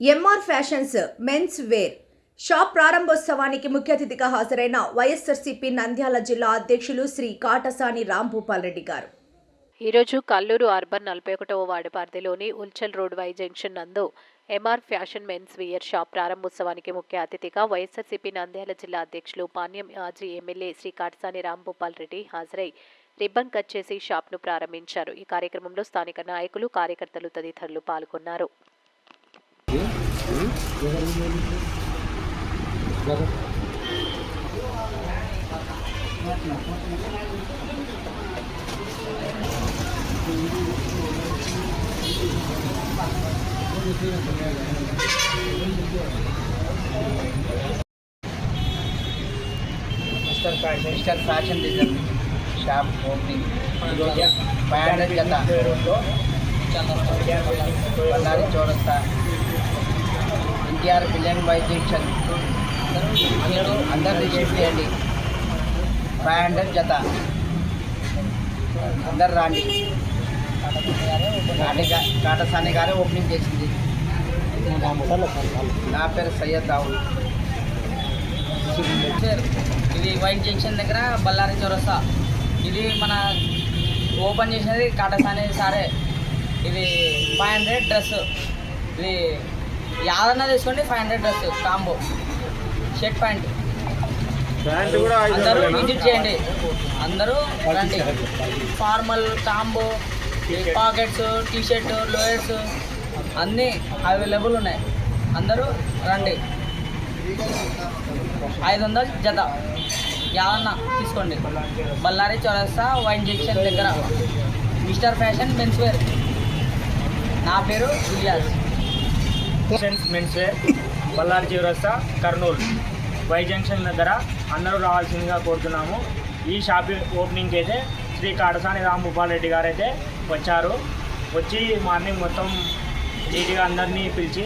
MR fashions men's wear shop ప్రారంభోత్సవానికి ముఖ్య అతిథిగా హాజరైన వైఎస్ఆర్సీపీ నంద్యాల జిల్లా అధ్యక్షులు శ్రీ కాటసాని రాంభూపాల్ రెడ్డి గారు. ఈరోజు కల్లూరు అర్బన్ నలభై ఒకటవ వార్డు పరిధిలోని ఉల్చల్ రోడ్ వై జంక్షన్ నందు MR fashion men's wear shop ప్రారంభోత్సవానికి ముఖ్య అతిథిగా వైఎస్ఆర్సీపీ నంద్యాల జిల్లా అధ్యక్షులు పాణ్యం మాజీ ఎమ్మెల్యే శ్రీ కాటసాని రాంభూపాల్ రెడ్డి హాజరై రిబ్బన్ కట్ చేసి షాప్ను ప్రారంభించారు. ఈ కార్యక్రమంలో స్థానిక నాయకులు కార్యకర్తలు తదితరులు పాల్గొన్నారు. Fashion mister fashion design shop opening five hundred జత బళ్ళారి చౌరస్తా ఎన్టీఆర్ బిలియన్ బై జంక్షన్ అందరూ అందరు రిసీవ్ చేయండి ఫైవ్ హండ్రెడ్ జత. అందరు రాండి. కాటసాని గారే ఓపెనింగ్ చేసింది. నా పేరు సయ్యద్ రావుల్. ఇది వైట్ జంక్షన్ దగ్గర బళ్ళారి చౌరస్తా. ఇది మన ఓపెన్ చేసినది కాటసాని సారే. ఇది ఫైవ్ హండ్రెడ్ డ్రెస్. ఇది యాదన్న తీసుకోండి five hundred dress combo shirt pant అందరూ విజిట్ చేయండి. అందరూ రండి. Formal combo pockets T shirt lowers అన్నీ అవైలబుల్ ఉన్నాయి. అందరూ రండి. ఐదు వందలు జత. యాదన్న తీసుకోండి. బళ్ళారి చౌరస్తా వైన్ జంక్షన్ దగ్గర. మిస్టర్ ఫ్యాషన్ మెన్స్ వేర్ నా పేరు ఫ్యాషన్స్ మెన్స్ వేర్ బళ్ళారి చివరస్తా కర్నూలు వై జంక్షన్ దగ్గర అందరూ రావాల్సిందిగా కోరుతున్నాము. ఈ షాప్ ఓపెనింగ్కి అయితే శ్రీ కాడసాని రాంభూపాల్ రెడ్డి గారు అయితే వచ్చారు. వచ్చి మార్నింగ్ మొత్తం నీట్గా అందరినీ పిలిచి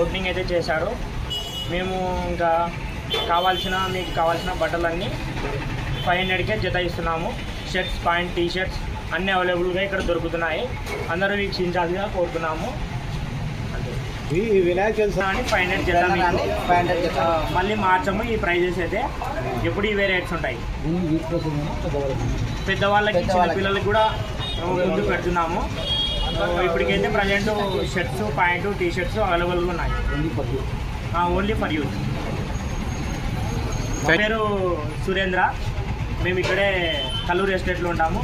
ఓపెనింగ్ అయితే చేశారు. మేము ఇంకా కావాల్సిన మీకు కావాల్సిన బట్టలన్నీ ఫైవ్ హండ్రెడ్కే జత ఇస్తున్నాము షర్ట్స్ ప్యాంట్ టీ షర్ట్స్ అన్నీ అవైలబుల్గా ఇక్కడ దొరుకుతున్నాయి. అందరూ వీక్షించాల్సిగా కోరుతున్నాము. ఈ వినాయక చవితి అని ఫైవ్ హండ్రెడ్ ఫైవ్ మళ్ళీ మార్చము ఈ ప్రైజెస్ అయితే ఎప్పుడు ఇవే రేట్స్ ఉంటాయి. పెద్దవాళ్ళకి చిన్న. పిల్లలకి కూడా ముందు పెడుతున్నాము. ఇప్పటికైతే present shirts pant T shirts అవైలబుల్గా ఉన్నాయి. ఓన్లీ ఫర్ యూత్ మా పేరు సురేంద్ర. మేము ఇక్కడే కల్లూరు ఎస్టేట్లో ఉంటాము.